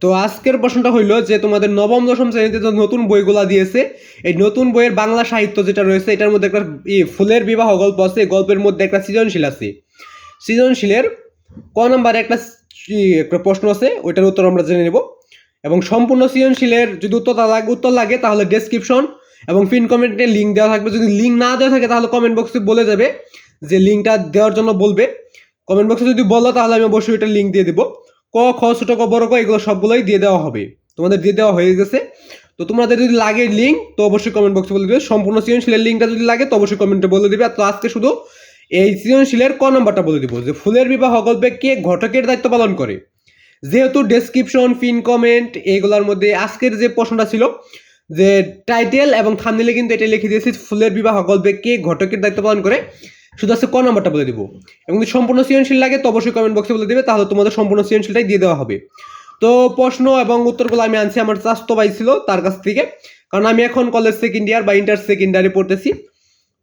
তো আজকের প্রশ্নটা হইল যে তোমাদের নবম, দশম শ্রেণীতে যে নতুন বইগুলা দিয়েছে, এই নতুন বইয়ের বাংলা সাহিত্য যেটা রয়েছে, এটার মধ্যে একটা ফুলের বিবাহ গল্প আছে গল্পের মধ্যে একটা সৃজনশীল আছে। সৃজনশীলের ক নম্বরে একটা একটা প্রশ্ন আছে, ওইটার উত্তর আমরা জেনে নেব। এবং সম্পূর্ণ সৃজনশীলের যদি উত্তর লাগে উত্তর লাগে, তাহলে ডেসক্রিপশন এবং পিন কমেন্টে লিঙ্ক দেওয়া থাকবে। যদি লিঙ্ক না দেওয়া থাকে, তাহলে কমেন্ট বক্সে বলে যাবে যে লিঙ্কটা দেওয়ার জন্য বলবে। কমেন্ট বক্সে যদি বলো, তাহলে আমি অবশ্যই এটা লিঙ্ক দিয়ে দেবো। ক, খ, ছোট ক, বড় ক, এগুলো সবগুলোই দিয়ে দেওয়া হবে। তোমাদের দিয়ে দেওয়া হয়ে গেছে। তো তোমাদের যদি লাগে লিঙ্ক তো অবশ্যই কমেন্ট বক্সে বলে দিবে। সম্পূর্ণ সৃজনশীলের লিঙ্কটা যদি লাগে, তো অবশ্যই কমেন্টে বলে দিবে। তো আজকে শুধু এই সৃজনশীলের ক নম্বরটা বলে দিব যে, ফুলের বিবাহ গল্পে কে ঘটকের দায়িত্ব পালন করে? যেহেতু ডেসক্রিপশন পিন কমেন্ট এগুলোর মধ্যে আজকের যে প্রশ্নটা ছিল, যে টাইটেল এবং থামনেলে কিন্তু এটা লিখে দিয়েছি, ফুলের বিবাহ গল্পে কে ঘটকের দায়িত্ব পালন করে? শুধু আছে ক নাম্বারটা বলে দিব। এবং যদি সম্পূর্ণ সৃজনশীল লাগে, তো অবশ্যই কমেন্ট বক্সে বলে দিবে, তাহলে তোমাদের সম্পূর্ণ সৃজনশীলটাই দিয়ে দেওয়া হবে। তো প্রশ্ন এবং উত্তরগুলো আমি আনছি আমার চাস্তো ভাই ছিল তার কাছ থেকে। কারণ আমি এখন কলেজ সেকেন্ড ইয়ার বা ইন্টার সেকেন্ড ইয়ারে পড়তেছি।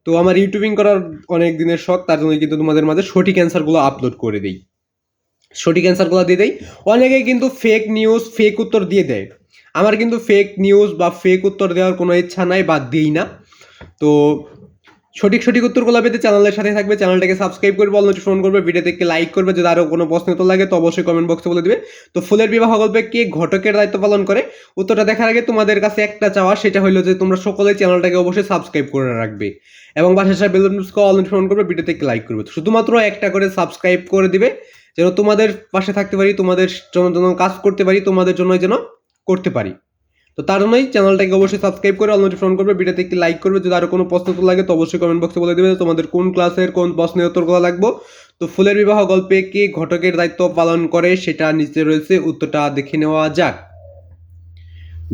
তো আমার ইউটিউবিং করার অনেক দিনের শখ, তার জন্য কিন্তু তোমাদের মাঝে সঠিক অ্যান্সারগুলো আপলোড করে দিই। সঠিক অ্যান্সারগুলো দিয়ে দেয় অনেকেই কিন্তু ফেক নিউজ ফেক উত্তর দিয়ে দেয়। আমার কিন্তু ফেক নিউজ বা ফেক উত্তর দেওয়ার কোনো ইচ্ছা নাই বা দিই না। তো সঠিক সঠিক উত্তরগুলো পেতে চ্যানেলের সাথে থাকবে। চ্যানেলটাকে সাবস্ক্রাইব করবে, অল নোটিফিকেশন করবে ভিডিওতে একটি লাইক করবে, যদি আরও কোনো প্রশ্ন তো লাগে, তো অবশ্যই কমেন্ট বক্সে বলে দিবে। তো ফুলের বিবাহ গল্পে কে ঘটকের দায়িত্ব পালন করে? উত্তরটা দেখার আগে তোমাদের কাছে একটা চাওয়া সেটা হলো যে তোমরা সকলেই চ্যানেলটাকে অবশ্যই সাবস্ক্রাইব করে রাখবে। এবং পাশে সাথে বেলুন অল নোটিফিকেশন করবে ভিডিওতে একটি লাইক করবে। শুধুমাত্র একটা করে সাবস্ক্রাইব করে দিবে, যেন তোমাদের পাশে থাকতে পারি, তোমাদের জন্য কাজ করতে পারি, তোমাদের জন্য যেন করতে পারি। তো তার জন্যই চ্যানেলটাকে অবশ্যই সাবস্ক্রাইব করে অল নোটিফিকেশন করবে ভিডিওতে একটি লাইক করবে। যদি আরও কোনো প্রশ্ন উত্তর লাগে, তো অবশ্যই কমেন্ট বক্সে বলে দেবে তোমাদের কোন ক্লাসের কোন প্রশ্নের উত্তরগুলো লাগবো। তো ফুলের বিবাহ গল্পে কে ঘটকের দায়িত্ব পালন করে, সেটা নিচে রয়েছে, উত্তরটা দেখে নেওয়া যাক।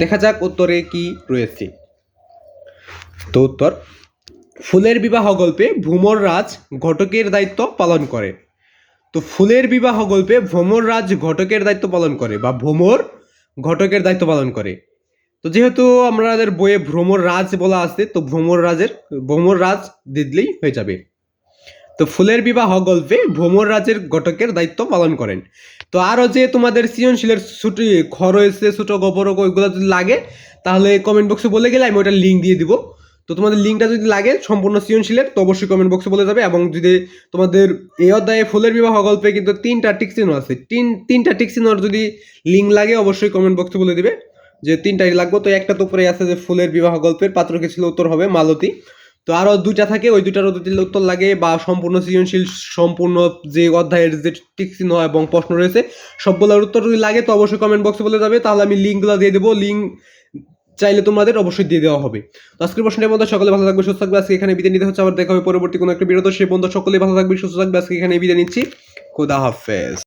দেখা যাক উত্তরে কি রয়েছে। তো উত্তর, ফুলের বিবাহ গল্পে ভ্রমর রাজ ঘটকের দায়িত্ব পালন করে। তো ফুলের বিবাহ গল্পে ভ্রমর রাজ ঘটকের দায়িত্ব পালন করে, বা ভ্রমর ঘটকের দায়িত্ব পালন করে। তো যেহেতু আমাদের বইয়ে ভ্রমর রাজ বলা আছে, তো ভ্রমর রাজের, ভ্রমর রাজ দিদলেই হয়ে যাবে। তো ফুলের বিবাহ গল্পে ভ্রমর রাজের ঘটকের দায়িত্ব পালন করেন। তো আরও যে তোমাদের সৃজনশীলের ছুটি খ রয়েছে ছোটো গোবর, ওইগুলো যদি লাগে, তাহলে কমেন্ট বক্সে বলে গেলে আমি ওটা লিঙ্ক দিয়ে দিব। তো তোমাদের লিঙ্কটা যদি লাগে, সম্পূর্ণ সৃজনশীলের, তো অবশ্যই কমেন্ট বক্সে বলে যাবে এবং যদি তোমাদের এই অধ্যায়ে ফুলের বিবাহ গল্পে কিন্তু তিনটা টিকচিহ্ন আছে, তিন, তিনটা টিকচিহ্নর যদি লিঙ্ক লাগে, অবশ্যই কমেন্ট বক্সে বলে দিবে। যে তিনটাই লাগবে, তো একটা তো উপরে আছে যে ফুলের বিবাহ গল্পের পাত্রকে ছিল উত্তর হবে, মালতী। তো আরও দুইটা থাকে, ওই দুইটারও উত্তর লাগে বা সম্পূর্ণ সৃজনশীল, সম্পূর্ণ যে অধ্যায়ের যে টিকচিহ্ন এবং প্রশ্ন রয়েছে, সবগুলোর উত্তর যদি লাগে, তো অবশ্যই কমেন্ট বক্সে বলে যাবে। তাহলে আমি লিঙ্কগুলো দিয়ে দেবো লিঙ্ক চাইলে তোমাদের অবশ্যই দিয়ে দেওয়া হবে। তো আজকের প্রশ্নের মধ্যে সকলে ভালো থাকবে, সুস্থ থাকবে। আজকে এখানে বিদায় নিতে হচ্ছে, আবার দেখা হবে পরবর্তী কোনো একটা বিরত সে বন্ধু সকলে ভালো থাকবে, সুস্থ থাকবে। আজকে এখানে বিদায় নিচ্ছি। খুদা হাফেজ।